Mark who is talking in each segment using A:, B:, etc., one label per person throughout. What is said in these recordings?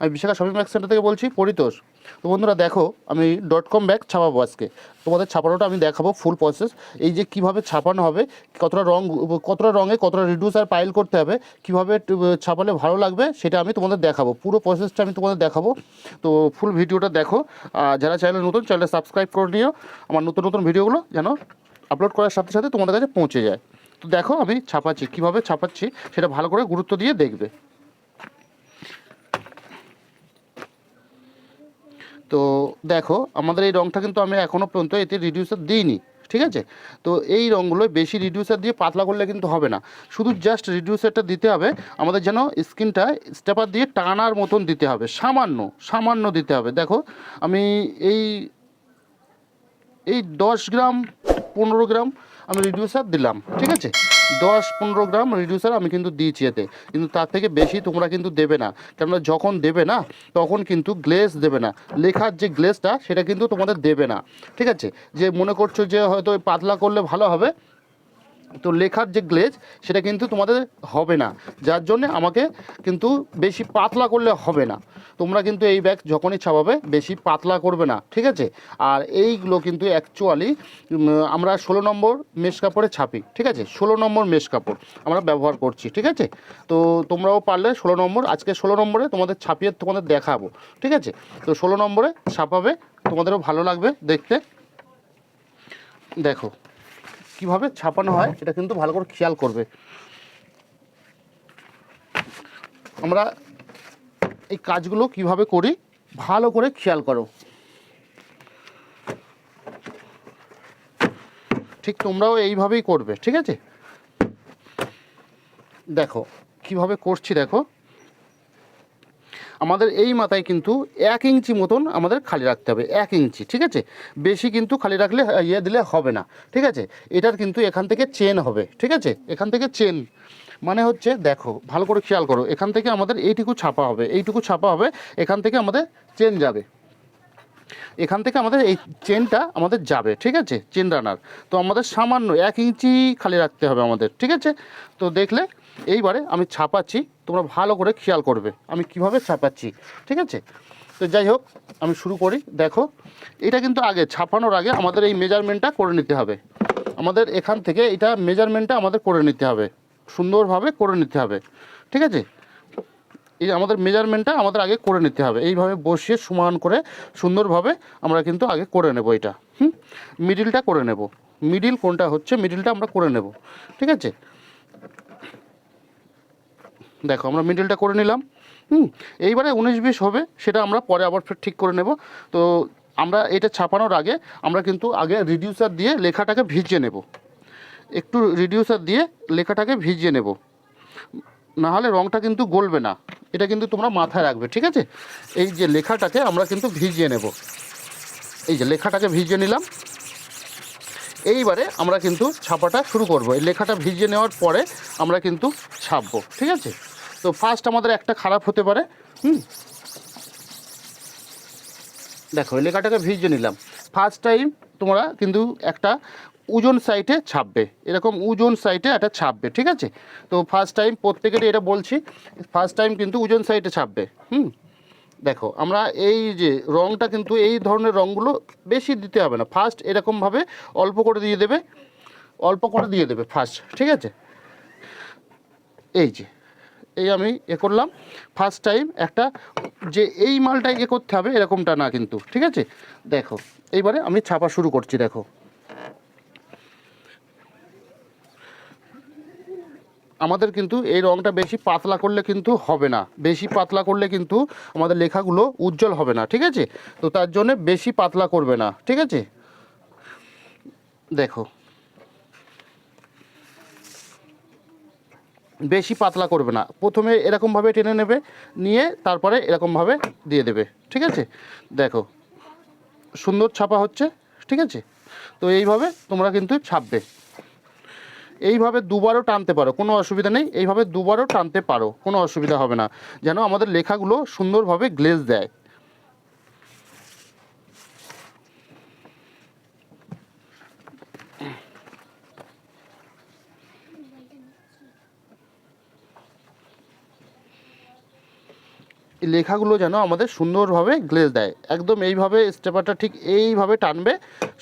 A: আমি Bishakha shopping bag centre থেকে বলছি, পরিতোষ। তো বন্ধুরা দেখো, আমি ডট কম ব্যাগ ছাপাবো আজকে। তোমাদের ছাপানোটা আমি দেখাবো ফুল প্রসেস এই যে কীভাবে ছাপানো হবে, কতটা রং, কতটা রঙে কতটা রিডিউস আর পাইল করতে হবে, কীভাবে ছাপালে ভালো লাগবে, সেটা আমি তোমাদের দেখাবো। পুরো প্রসেসটা আমি তোমাদের দেখাবো। তো ফুল ভিডিওটা দেখো। আর যারা চ্যানেল নতুন চ্যানেলটা সাবস্ক্রাইব করে নিও। আমার নতুন নতুন ভিডিওগুলো যেন আপলোড করার সাথে সাথে তোমাদের কাছে পৌঁছে যায়। তো দেখো, আমি ছাপাচ্ছি। কীভাবে ছাপাচ্ছি, সেটা ভালো করে গুরুত্ব দিয়ে দেখবে। তো দেখো, আমাদের এই রঙটা কিন্তু আমি এখনও পর্যন্ত এতে রিডিউসার দিইনি, ঠিক আছে? তো এই রঙগুলো বেশি রিডিউসার দিয়ে পাতলা করলে কিন্তু হবে না। শুধু জাস্ট রিডিউসারটা দিতে হবে, আমাদের যেন স্কিনটা স্টেপার দিয়ে টানার মতন দিতে হবে, সামান্য সামান্য দিতে হবে। দেখো, আমি এই এই দশ গ্রাম, পনেরো গ্রাম আমি রিডিউসার দিলাম, ঠিক আছে? দশ পনেরো গ্রাম রিডিউসার আমি কিন্তু দিয়েছি এতে। কিন্তু তার থেকে বেশি তোমরা কিন্তু দেবে না। কেননা যখন দেবে না, তখন কিন্তু গ্লেস দেবে না। লেখার যে গ্লেসটা সেটা কিন্তু তোমাদের দেবে না। ঠিক আছে? যে মনে করছ যে হয়তো পাতলা করলে ভালো হবে তো লেখার যে গ্লেজ, সেটা কিন্তু তোমাদের হবে না। যার জন্য আমাকে কিন্তু বেশি পাতলা করলে হবে না। তোমরা কিন্তু এই ব্যাগ যখনই ছাপাবে, বেশি পাতলা করবে না, ঠিক আছে? আর এইগুলো কিন্তু অ্যাকচুয়ালি আমরা ষোলো নম্বর মেশ কাপড়ে ছাপি, ঠিক আছে? ষোলো নম্বর মেশ কাপড় আমরা ব্যবহার করছি, ঠিক আছে? তো তোমরাও পারলে ষোলো নম্বর, আজকে ষোলো নম্বরে তোমাদের ছাপিয়ে তোমাদের দেখাবো, ঠিক আছে? তো ষোলো নম্বরে ছাপাবে, তোমাদেরও ভালো লাগবে দেখতে। দেখো কীভাবে ছাপানো হয় এটা কিন্তু ভালো করে খেয়াল করবে। আমরা এই কাজগুলো কীভাবে করি ভালো করে খেয়াল করো। ঠিক তোমরাও এইভাবেই করবে, ঠিক আছে? দেখো, কীভাবে করছি দেখো। আমাদের এই মাথায় কিন্তু এক ইঞ্চি মতন আমাদের খালি রাখতে হবে, এক ইঞ্চি, ঠিক আছে? বেশি কিন্তু খালি রাখলে ইয়ে দিলে হবে না, ঠিক আছে? এটার কিন্তু এখান থেকে চেন হবে, ঠিক আছে? এখান থেকে চেন মানে হচ্ছে দেখো, ভালো করে খেয়াল করো, এখান থেকে আমাদের এইটুকু ছাপা হবে, এইটুকু ছাপা হবে, এখান থেকে আমাদের চেন যাবে। এখান থেকে আমাদের এই চেনটা আমাদের যাবে, ঠিক আছে? Chain runner. তো আমাদের সামান্য এক ইঞ্চি খালি রাখতে হবে আমাদের, ঠিক আছে? তো দেখলে এইবারে আমি ছাপাচ্ছি, তোমরা ভালো করে খেয়াল করবে আমি কীভাবে ছাপাচ্ছি, ঠিক আছে? তো যাই হোক, আমি শুরু করি, দেখো, এটা কিন্তু আগে, ছাপানোর আগে আমাদের এই মেজারমেন্টটা করে নিতে হবে। আমাদের এখান থেকে এটা মেজারমেন্টটা আমাদের করে নিতে হবে, সুন্দরভাবে করে নিতে হবে, ঠিক আছে? এই আমাদের মেজারমেন্টটা আমাদের আগে করে নিতে হবে, এইভাবে বসিয়ে সমান করে সুন্দরভাবে আমরা কিন্তু আগে করে নেব এটা, হুম? মিডিলটা করে নেব মিডিল কোনটা হচ্ছে মিডিলটা আমরা করে নেব, ঠিক আছে? দেখো, আমরা মিডিলটা করে নিলাম। হুম, এইবারে উনিশ বিশ হবে, সেটা আমরা পরে আবার ফের ঠিক করে নেব। তো আমরা এটা ছাপানোর আগে আমরা কিন্তু আগে রিডিউসার দিয়ে লেখাটাকে ভিজিয়ে নেব। একটু রিডিউসার দিয়ে লেখাটাকে ভিজিয়ে নেব। না হলে রঙটা কিন্তু গলবে না। এটা কিন্তু তোমরা মাথায় রাখবে, ঠিক আছে? এই যে লেখাটাকে আমরা কিন্তু ভিজিয়ে নেব। এই যে লেখাটাকে ভিজিয়ে নিলাম। এইবারে আমরা কিন্তু ছাপাটা শুরু করব। এই লেখাটা ভিজিয়ে নেওয়ার পরে আমরা কিন্তু ছাপবো, ঠিক আছে? তো ফার্স্ট আমাদের একটা খারাপ হতে পারে, হুম? দেখো লেখাটাকে ভিজিয়ে নিলাম। ফার্স্ট টাইম তোমরা কিন্তু একটা ওজন সাইটে ছাপবে। এরকম ওজন সাইটে একটা ছাপবে, ঠিক আছে? তো ফার্স্ট টাইম প্রত্যেকেরই এটা বলছি ফার্স্ট টাইম কিন্তু ওজন সাইটে ছাপবে, হুম? দেখো, আমরা এই যে রঙটা কিন্তু এই ধরনের রঙগুলো বেশি দিতে হবে না। ফার্স্ট এরকমভাবে অল্প করে দিয়ে দেবে, অল্প করে দিয়ে দেবে ফার্স্ট ঠিক আছে? এই যে এই আমি এ করলাম। ফার্স্ট টাইম একটা যে এই মালটা এ করতে হবে এরকমটা না কিন্তু, ঠিক আছে? দেখো, এইবারে আমি ছাপা শুরু করছি, দেখো। আমাদের কিন্তু এই রঙটা বেশি পাতলা করলে কিন্তু হবে না। বেশি পাতলা করলে কিন্তু আমাদের লেখাগুলো উজ্জ্বল হবে না, ঠিক আছে? তো তার জন্য বেশি পাতলা করবে না, ঠিক আছে? দেখো বেশি পাতলা করবে না। প্রথমে এরকমভাবে টেনে নেবে, নিয়ে তারপরে এরকমভাবে দিয়ে দেবে, ঠিক আছে? দেখো, সুন্দর ছাপা হচ্ছে, ঠিক আছে? তো এইভাবে তোমরা কিন্তু ছাপবে। এইভাবে দুবারও টানতে পারো, কোনো অসুবিধা নেই। এইভাবে দুবারও টানতে পারো, কোনো অসুবিধা হবে না। যেন আমাদের লেখাগুলো সুন্দরভাবে গ্লেজ দেয়। লেখাগুলো যেন আমাদের সুন্দরভাবে গ্লেজ দেয়। একদম এইভাবে স্টেপারটা ঠিক এইভাবে টানবে,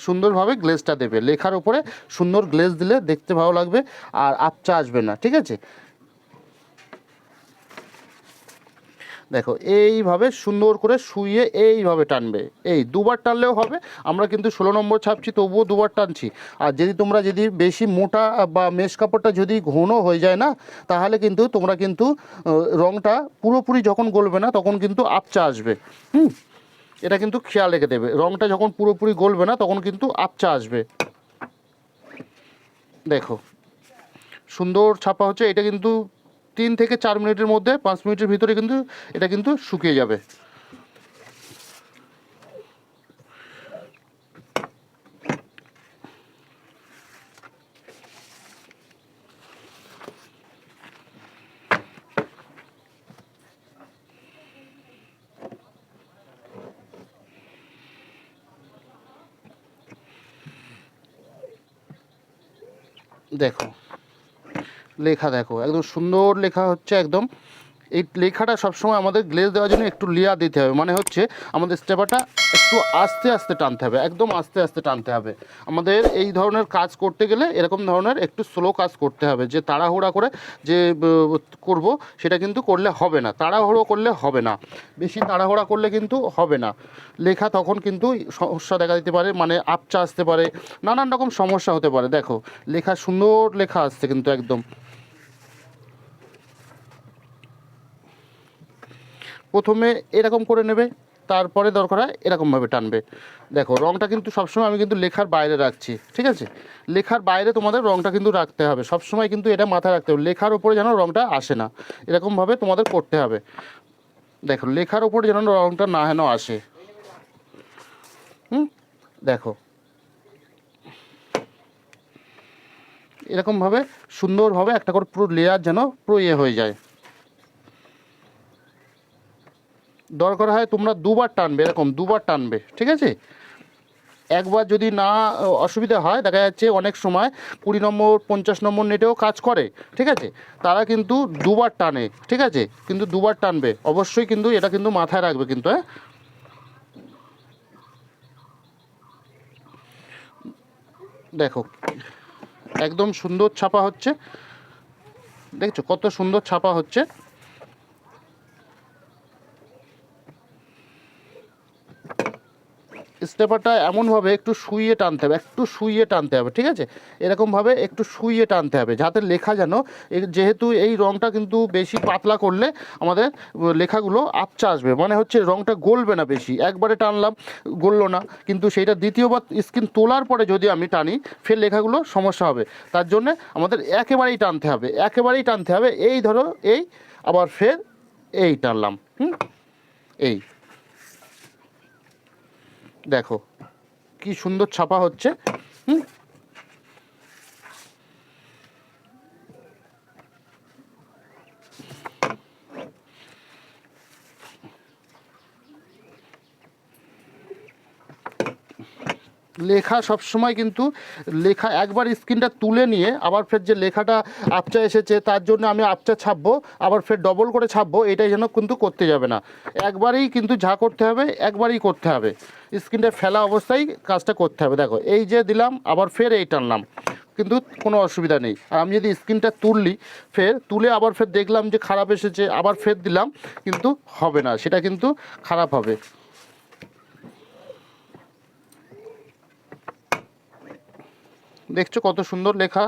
A: সুন্দরভাবে গ্লেজটা দেবে। লেখার উপরে সুন্দর গ্লেজ দিলে দেখতে ভালো লাগবে আর আপচা আসবে না, ঠিক আছে? দেখো, এইভাবে সুন্দর করে শুয়ে এইভাবে টানবে। এই দুবার টানলেও হবে, আমরা কিন্তু ষোলো নম্বর ছাপছি, তবুও দুবার টানছি। আর যদি তোমরা যদি বেশি মোটা বা মেশ কাপড়টা যদি ঘন হয়ে যায় না, তাহলে কিন্তু তোমরা কিন্তু রঙটা পুরোপুরি যখন গলবে না, তখন কিন্তু আপচা আসবে। হুম? এটা কিন্তু খেয়াল রেখে দেবে। রঙটা যখন পুরোপুরি গলবে না, তখন কিন্তু আপচা আসবে। দেখো, সুন্দর ছাপা হচ্ছে, এটা কিন্তু তিন থেকে চার মিনিটের মধ্যে পাঁচ মিনিটের ভিতরে কিন্তু এটা কিন্তু শুকিয়ে যাবে। দেখো লেখা দেখো, একদম সুন্দর লেখা হচ্ছে একদম। এই লেখাটা সবসময় আমাদের গ্লেজ দেওয়ার জন্য একটু লেয়ার দিতে হবে মানে হচ্ছে আমাদের স্টেপারটা একটু আস্তে আস্তে টানতে হবে, একদম আস্তে আস্তে টানতে হবে। আমাদের এই ধরনের কাজ করতে গেলে এরকম ধরনের একটু স্লো কাজ করতে হবে, যে তাড়াহুড়া করে যে করব সেটা কিন্তু করলে হবে না, তাড়াহুড়ো করলে হবে না, বেশি তাড়াহুড়া করলে কিন্তু হবে না। লেখা তখন কিন্তু সমস্যা দেখা দিতে পারে মানে আপচা আসতে পারে, নানান রকম সমস্যা হতে পারে, দেখো, লেখা সুন্দর লেখা আসছে কিন্তু একদম। প্রথমে এরকম করে নেবে, তারপরে দরকার হয় এরকমভাবে টানবে। দেখো রঙটা কিন্তু সবসময় আমি কিন্তু লেখার বাইরে রাখছি, ঠিক আছে? লেখার বাইরে তোমাদের রঙটা কিন্তু রাখতে হবে। সবসময় কিন্তু এটা মাথায় রাখতে হবে। লেখার ওপরে যেন রঙটা আসে না। এরকমভাবে তোমাদের করতে হবে। দেখো, লেখার ওপরে যেন রঙটা না হেন আসে। হুম? দেখো। এরকমভাবে সুন্দরভাবে একটা করে পুরো লেয়ার যেন পুরো ইয়ে হয়ে যায়। দরকার হয় তোমরা দুবার টানবে, এরকম দুবার টানবে, ঠিক আছে? একবার যদি না অসুবিধা হয়, দেখা যাচ্ছে অনেক সময় কুড়ি নম্বর, পঞ্চাশ নম্বর নেটেও কাজ করে, ঠিক আছে? তারা কিন্তু দুবার টানে, ঠিক আছে? কিন্তু দুবার টানবে, অবশ্যই কিন্তু এটা কিন্তু মাথায় রাখবে কিন্তু হ্যাঁ? দেখো, একদম সুন্দর ছাপা হচ্ছে, দেখছ? কত সুন্দর ছাপা হচ্ছে? স্টেপারটা এমনভাবে একটু শুইয়ে টানতে হবে, একটু শুইয়ে টানতে হবে, ঠিক আছে? এরকমভাবে একটু শুইয়ে টানতে হবে, যাতে লেখা যেন যেহেতু এই রঙটা কিন্তু বেশি পাতলা করলে আমাদের লেখাগুলো আপচা আসবে মানে হচ্ছে রঙটা গলবে না বেশি। একবারে টানলাম, গললো না, কিন্তু সেইটা দ্বিতীয়বার স্ক্রিন তোলার পরে যদি আমি টানি, ফের লেখাগুলো সমস্যা হবে। তার জন্যে আমাদের একেবারেই টানতে হবে, একেবারেই টানতে হবে, এই ধরো, এই, আবার ফের এই টানলাম, হুম? এই। দেখো কি সুন্দর ছাপা হচ্ছে। লেখা সবসময় কিন্তু লেখা একবার স্ক্রিনটা তুলে নিয়ে আবার ফের যে লেখাটা আপচা এসেছে তার জন্য আমি আপচা ছাপবো, আবার ফের ডবল করে ছাপবো, এটাই যেন কিন্তু করতে যাবে না। একবারেই কিন্তু যা করতে হবে, একবারই করতে হবে। স্ক্রিনটা ফেলা অবস্থায় কাজটা করতে হবে। দেখো, এই যে দিলাম, আবার ফের এই টানলাম। কিন্তু কোনো অসুবিধা নেই। আর আমি যদি স্ক্রিনটা তুললি, ফের তুলে আবার ফের দেখলাম যে খারাপ এসেছে, আবার ফের দিলাম, কিন্তু হবে না। সেটা কিন্তু খারাপ হবে। দেখছ কত সুন্দর লেখা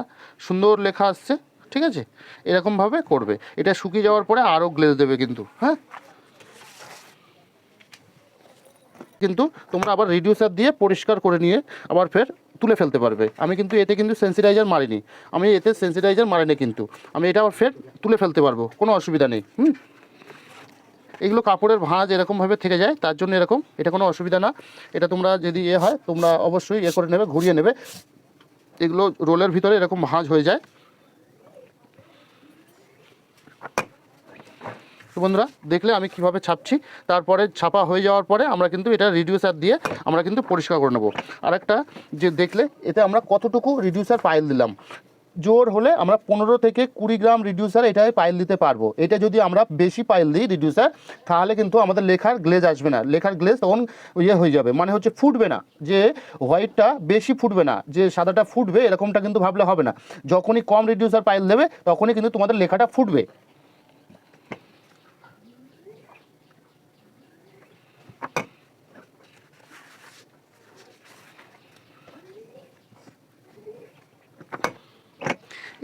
A: সুন্দর লেখা আসছে, ঠিক আছে? এরকমভাবে করবে। এটা শুকিয়ে যাওয়ার পরে আরও গ্লেজ দেবে কিন্তু হ্যাঁ? কিন্তু তোমরা আবার রিডিউসার দিয়ে পরিষ্কার করে নিয়ে আবার ফের তুলে ফেলতে পারবে। আমি কিন্তু এতে কিন্তু সেন্সিটাইজার মারিনি। আমি এতে সেন্সিটাইজার মারিনি কিন্তু। আমি এটা আবার ফের তুলে ফেলতে পারব, কোনো অসুবিধা নেই, হুম? এগুলো কাপড়ের ভাঁজ এরকমভাবে থেকে যায়, তার জন্য এরকম, এটা কোনো অসুবিধা না। এটা তোমরা যদি ইয়ে হয়, তোমরা অবশ্যই ইয়ে করে নেবে, ঘুরিয়ে নেবে। এগুলো রোলের ভিতরে এরকম ভাঁজ হয়ে যায়। বন্ধুরা, দেখলে আমি কীভাবে ছাপছি, তারপরে ছাপা হয়ে যাওয়ার পরে আমরা কিন্তু এটা রিডিউসার দিয়ে আমরা কিন্তু পরিষ্কার করে নেব। আর একটা যে দেখলে, এতে আমরা কতটুকু রিডিউসার পাইল দিলাম জোর হলে আমরা পনেরো থেকে কুড়ি গ্রাম রিডিউসার এটাই পাইল দিতে পারব। এটা যদি আমরা বেশি পাইল দিই রিডিউসার তাহলে কিন্তু আমাদের লেখার গ্লেজ আসবে না। লেখার গ্লেজ তখন ইয়ে হয়ে যাবে। মানে হচ্ছে ফুটবে না। যে হোয়াইটটা বেশি ফুটবে না, যে সাদাটা ফুটবে, এরকমটা কিন্তু ভাবলে হবে না। যখনই কম রিডিউসার পাইল দেবে, তখনই কিন্তু তোমাদের লেখাটা ফুটবে।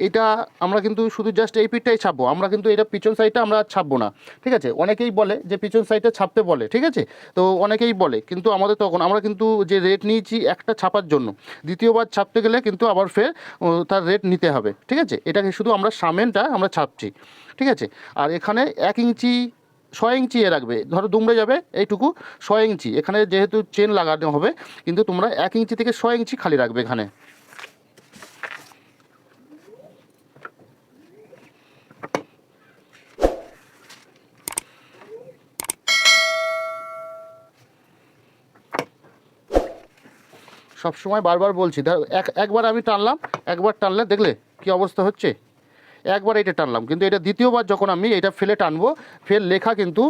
A: এটা আমরা কিন্তু শুধু জাস্ট এই পিঠটাই ছাপবো, আমরা কিন্তু এটা পিছন সাইডটা আমরা ছাপবো না, ঠিক আছে? অনেকেই বলে যে পিছন সাইডটা ছাপতে বলে, ঠিক আছে? তো অনেকেই বলে, কিন্তু আমাদের তখন, আমরা কিন্তু যে রেট নিয়েছি একটা ছাপার জন্য, দ্বিতীয়বার ছাপতে গেলে কিন্তু আবার ফের তার রেট নিতে হবে, ঠিক আছে? এটাকে শুধু আমরা সামেনটা আমরা ছাপছি, ঠিক আছে? আর এখানে এক ইঞ্চি, ছয় ইঞ্চি এ রাখবে, ধরো দুমড়ে যাবে এইটুকু, ছয় ইঞ্চি, এখানে যেহেতু চেন লাগানো হবে, কিন্তু তোমরা এক ইঞ্চি থেকে ছয় ইঞ্চি খালি রাখবে এখানে সবসময় বারবার বলছি, ধর, এক একবার আমি টানলাম, একবার টানলে দেখলে কি অবস্থা হচ্ছে? একবার এটা টানলাম, কিন্তু এটা দ্বিতীয়বার যখন আমি এটা ফেলে টানবো, ফের লেখা কিন্তু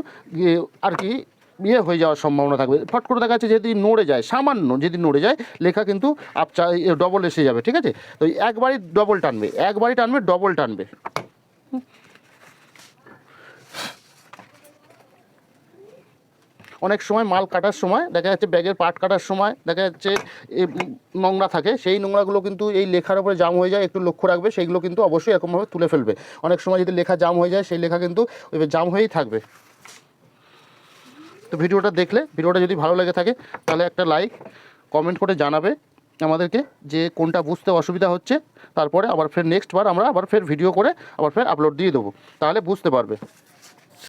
A: আর কি ইয়ে হয়ে যাওয়ার সম্ভাবনা থাকবে। ফট করে দেখা যাচ্ছে যদি নড়ে যায়, সামান্য যদি নড়ে যায়, লেখা কিন্তু আপচা ডবল এসে যাবে, ঠিক আছে? তো একবারই ডবল টানবে, একবারই টানবে ডবল টানবে। অনেক সময় মাল কাটার সময়, দেখা যাচ্ছে ব্যাগের পাট কাটার সময়, দেখা যাচ্ছে নোংরা থাকে, সেই নোংরাগুলো কিন্তু এই লেখার উপরে জাম হয়ে যায়, একটু লক্ষ্য রাখবে, সেইগুলো কিন্তু অবশ্যই এরকমভাবে তুলে ফেলবে। অনেক সময় যদি লেখা জাম হয়ে যায়, সেই লেখা কিন্তু ওই জাম হয়েই থাকবে। তো ভিডিওটা দেখলে, ভিডিওটা যদি ভালো লেগে থাকে, তাহলে একটা লাইক কমেন্ট করে জানাবে আমাদেরকে যে কোনটা বুঝতে অসুবিধা হচ্ছে, তারপরে আবার ফের নেক্সট বার আমরা আবার ফের ভিডিও করে আবার ফের আপলোড দিয়ে দেবো। তাহলে বুঝতে পারবে।